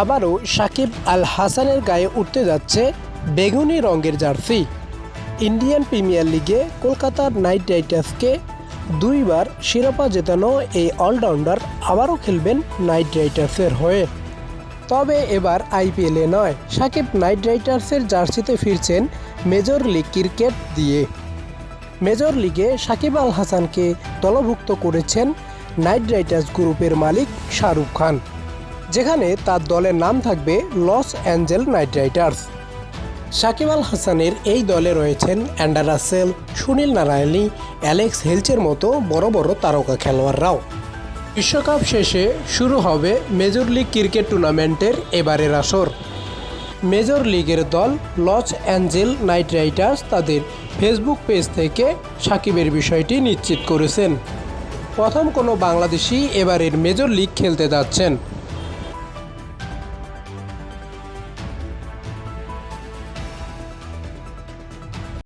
আবারও সাকিব আল হাসানের গায়ে উঠতে যাচ্ছে বেগুনি রঙের জার্সি। ইন্ডিয়ান প্রিমিয়ার লিগে কলকাতার নাইট রাইডার্সকে দুইবার শিরোপা জেতানো এই অলরাউন্ডার আবারও খেলবেন নাইট রাইডার্সের হয়ে। তবে এবার আইপিএলে নয়, সাকিব নাইট রাইডার্সের জার্সিতে ফিরছেন মেজর লিগ ক্রিকেট দিয়ে। মেজর লিগে সাকিব আল হাসানকে দলভুক্ত করেছেন নাইট রাইডার্স গ্রুপের মালিক শাহরুখ খান। যেখানে তার দলের নাম থাকবে Los Angeles Knight Riders. Shakib Al হাসানের এই দলে রয়েছেন Andre Russell, Sunil Narine, Alex হেলচের মতো বড় বড় তারকা খেলোয়াড়রাও। বিশ্বকাপ শেষে শুরু হবে মেজর লিগ ক্রিকেট টুর্নামেন্টের এবারের আসর। মেজর লিগের দল লস অ্যাঞ্জেল নাইট রাইডার্স তাদের ফেসবুক পেজ থেকে সাকিবের বিষয়টি নিশ্চিত করেছেন। প্রথম কোনো বাংলাদেশি এবারের মেজর লিগ খেলতে যাচ্ছেন।